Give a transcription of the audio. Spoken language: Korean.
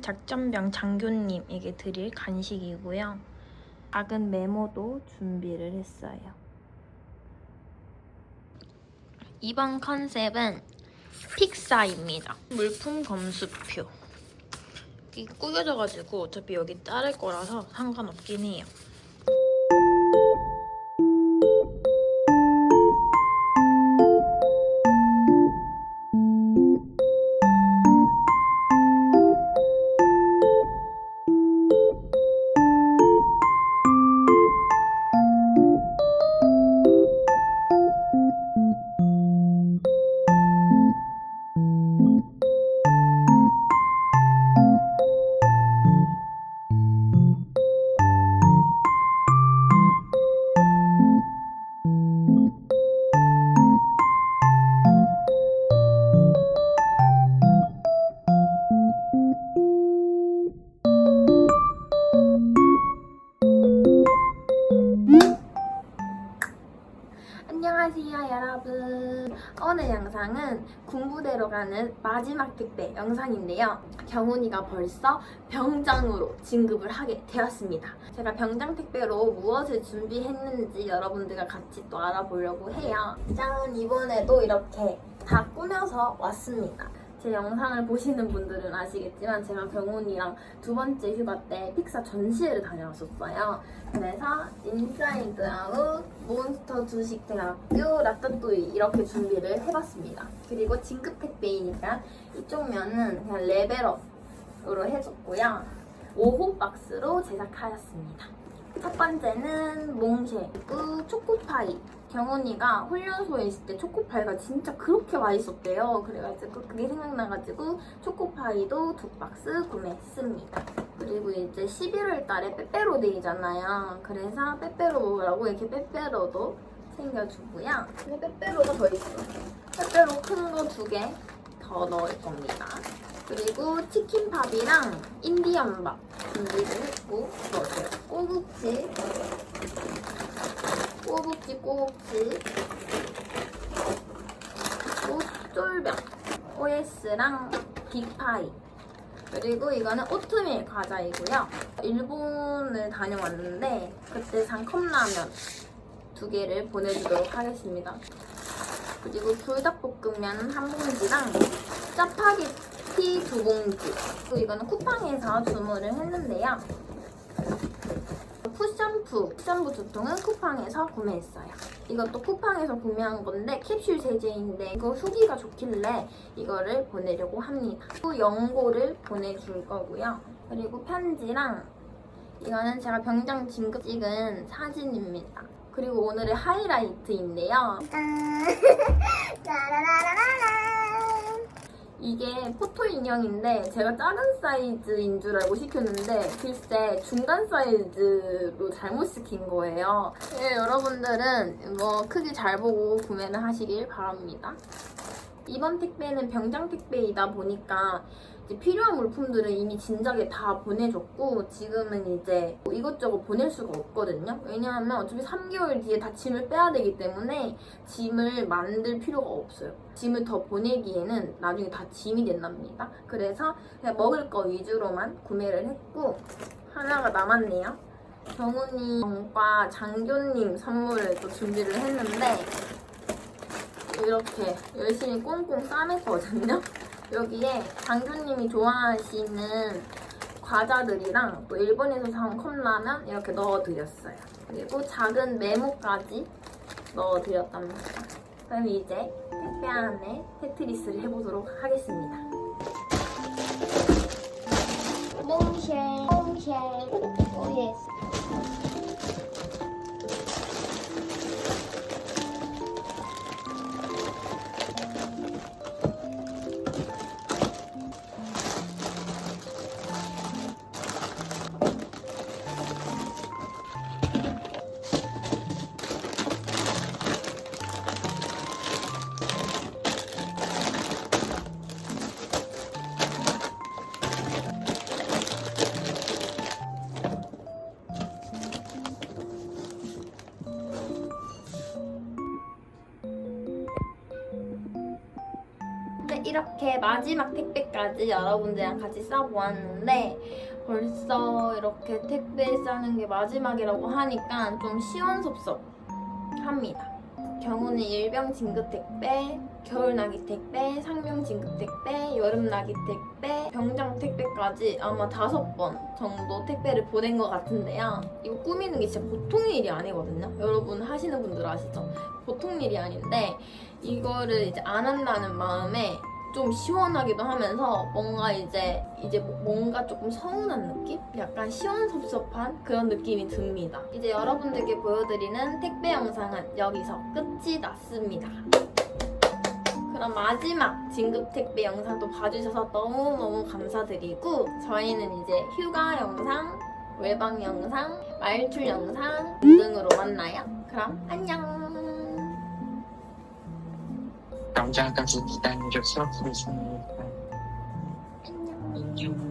작전병 장교님에게 드릴 간식이고요. 작은 메모도 준비를 했어요. 이번 컨셉은 픽사입니다. 물품 검수표. 이게 꾸겨져가지고 어차피 여기 자를 거라서 상관없긴 해요. 여러분. 오늘 영상은 군부대로 가는 마지막 택배 영상인데요. 경훈이가 벌써 병장으로 진급을 하게 되었습니다. 제가 병장 택배로 무엇을 준비했는지 여러분들과 같이 또 알아보려고 해요. 짠 이번에도 이렇게 다 꾸며서 왔습니다 제 영상을 보시는 분들은 아시겠지만 제가 경훈이랑 두 번째 휴가 때 픽사 전시회를 다녀왔었어요. 그래서 인사이드 아웃, 몬스터 주식대학교, 라따뚜이 이렇게 준비를 해봤습니다. 그리고 진급 택배이니까 이쪽 면은 그냥 레벨업으로 해줬고요. 5호 박스로 제작하였습니다. 첫 번째는 몽쉐, 그리고 초코파이. 경훈이가 훈련소에 있을 때 초코파이가 진짜 그렇게 맛있었대요. 그래가지고 그게 생각나가지고 초코파이도 두 박스 구매했습니다. 그리고 이제 11월 달에 빼빼로데이잖아요. 그래서 빼빼로 먹으라고 이렇게 빼빼로도 챙겨주고요. 근데 빼빼로가 더 있어요. 빼빼로 큰 거 두 개 더 넣을 겁니다. 그리고 치킨밥이랑 인디언밥 준비를 했고. 꼬북지 꼬북지 꼬북지 그리고 쫄병 OS랑 빅파이 그리고 이거는 오트밀 과자이고요. 일본을 다녀왔는데 그때 산 컵라면 두 개를 보내주도록 하겠습니다. 그리고 불닭볶음면 한 봉지랑 짜파게티 두 봉지. 그리고 이거는 쿠팡에서 주문을 했는데요. 푸샴푸, 푸샴푸 두 통은 쿠팡에서 구매했어요. 이것도 쿠팡에서 구매한 건데 캡슐 세제인데 이거 후기가 좋길래 이거를 보내려고 합니다. 또 연고를 보내줄 거고요. 그리고 편지랑 이거는 제가 병장 진급 찍은 사진입니다. 그리고 오늘의 하이라이트인데요. 이게 포토 인형인데 제가 작은 사이즈인 줄 알고 시켰는데 글쎄 중간 사이즈로 잘못 시킨 거예요. 네, 여러분들은 뭐 크기 잘 보고 구매를 하시길 바랍니다. 이번 택배는 병장 택배이다 보니까 이제 필요한 물품들은 이미 진작에 다 보내줬고 지금은 이제 뭐 이것저것 보낼 수가 없거든요. 왜냐하면 어차피 3개월 뒤에 다 짐을 빼야 되기 때문에 짐을 만들 필요가 없어요. 짐을 더 보내기에는 나중에 다 짐이 된답니다. 그래서 그냥 먹을 거 위주로만 구매를 했고 하나가 남았네요. 정훈이 정과 장교님 선물을 또 준비를 했는데 이렇게 열심히 꽁꽁 싸맸거든요. 여기에 장교님이 좋아하시는 과자들이랑 또 일본에서 사온 컵라면 이렇게 넣어드렸어요. 그리고 작은 메모까지 넣어드렸답니다. 그럼 이제 택배 안에 테트리스를 해보도록 하겠습니다. 몽쉘 몽쉘 오예스 이렇게 마지막 택배까지 여러분들이랑 같이 싸보았는데 벌써 이렇게 택배 싸는 게 마지막이라고 하니까 좀 시원섭섭합니다. 경우는 일병 진급 택배, 겨울 나기 택배, 상명 진급 택배, 여름 나기 택배, 병장 택배까지 아마 다섯 번 정도 택배를 보낸 것 같은데요. 이거 꾸미는 게 진짜 보통 일이 아니거든요. 여러분 하시는 분들 아시죠? 보통 일이 아닌데 이거를 이제 안 한다는 마음에 좀 시원하기도 하면서 뭔가 이제 이제 뭐- 뭔가 조금 서운한 느낌? 약간 시원섭섭한 그런 느낌이 듭니다. 이제 여러분들께 보여드리는 택배 영상은 여기서 끝이 났습니다. 그럼 마지막 진급 택배 영상도 봐주셔서 너무너무 감사드리고 저희는 이제 휴가 영상, 외박 영상, 말출 영상 등으로 만나요. 그럼 안녕! 병장까지 기다려줘서 감사합니다. 안녕.